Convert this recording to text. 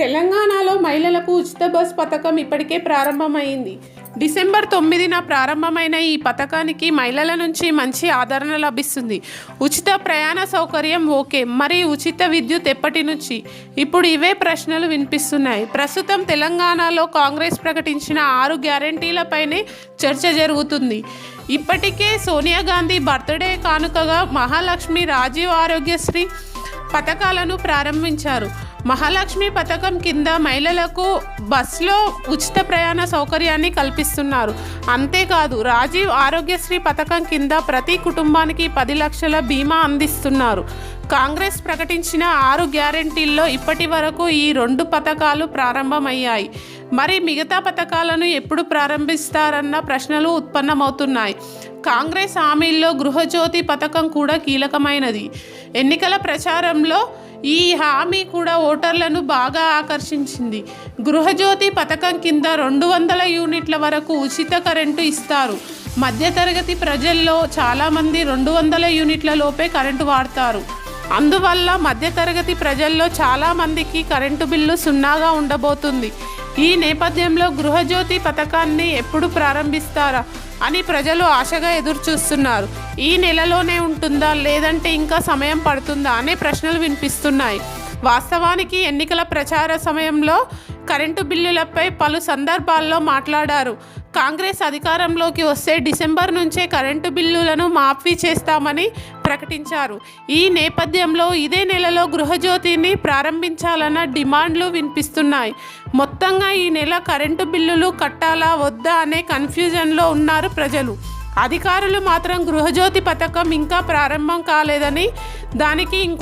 తెలంగాణలో మహిళలకు ఉచిత బస్ పథకం ఇప్పటికే ప్రారంభమైంది. డిసెంబర్ తొమ్మిదిన ప్రారంభమైన ఈ పథకానికి మహిళల నుంచి మంచి ఆదరణ లభిస్తుంది. ఉచిత ప్రయాణ సౌకర్యం ఓకే మరి ఉచిత విద్యుత్ ఎప్పటి నుంచి? ఇప్పుడు ఇవే ప్రశ్నలు వినిపిస్తున్నాయి. ప్రస్తుతం తెలంగాణలో కాంగ్రెస్ ప్రకటించిన ఆరు గ్యారంటీలపైనే చర్చ జరుగుతుంది. ఇప్పటికే సోనియా గాంధీ బర్త్డే కానుకగా మహాలక్ష్మి రాజీవ్ ఆరోగ్యశ్రీ పథకాలను ప్రారంభించారు. మహాలక్ష్మి పథకం కింద మహిళలకు బస్సులో ఉచిత ప్రయాణ సౌకర్యాన్ని కల్పిస్తున్నారు. అంతేకాదు రాజీవ్ ఆరోగ్యశ్రీ పథకం కింద ప్రతి కుటుంబానికి పది లక్షల బీమా అందిస్తున్నారు. కాంగ్రెస్ ప్రకటించిన ఆరు గ్యారెంటీల్లో ఇప్పటి వరకు ఈ రెండు పథకాలు ప్రారంభమయ్యాయి. మరి మిగతా పథకాలను ఎప్పుడు ప్రారంభిస్తారన్న ప్రశ్నలు ఉత్పన్నమవుతున్నాయి. కాంగ్రెస్ హామీల్లో గృహజ్యోతి పథకం కూడా కీలకమైనది. ఎన్నికల ప్రచారంలో ఈ హామీ కూడా ఓటర్లను బాగా ఆకర్షించింది. గృహజ్యోతి పథకం కింద రెండు వందల యూనిట్ల వరకు ఉచిత కరెంటు ఇస్తారు. మధ్యతరగతి ప్రజల్లో చాలామంది రెండు వందల యూనిట్ల లోపే కరెంటు వాడతారు. అందువల్ల మధ్యతరగతి ప్రజల్లో చాలామందికి కరెంటు బిల్లు సున్నాగా ఉండబోతుంది. ఈ నేపథ్యంలో గృహజ్యోతి పథకాన్ని ఎప్పుడు ప్రారంభిస్తారా అని ప్రజలు ఆశగా ఎదురుచూస్తున్నారు. ఈ నెలలోనే ఉంటుందా లేదంటే ఇంకా సమయం పడుతుందా అనే ప్రశ్నలు వినిపిస్తున్నాయి. వాస్తవానికి ఎన్నికల ప్రచార సమయంలో కరెంటు బిల్లులపై పలు సందర్భాల్లో మాట్లాడారు. కాంగ్రెస్ అధికారంలోకి వస్తే డిసెంబర్ నుంచే కరెంటు బిల్లులను మాఫీ చేస్తామని ప్రకటించారు. ఈ నేపథ్యంలో ఇదే నెలలో గృహజ్యోతిని ప్రారంభించాలన్న డిమాండ్లు వినిపిస్తున్నాయి. మొత్తంగా ఈ నెల కరెంటు బిల్లులు కట్టాలా వద్దా అనే కన్ఫ్యూజన్లో ఉన్నారు ప్రజలు. అధికారులు మాత్రం గృహజ్యోతి పథకం ఇంకా ప్రారంభం కాలేదని దానికి ఇంకో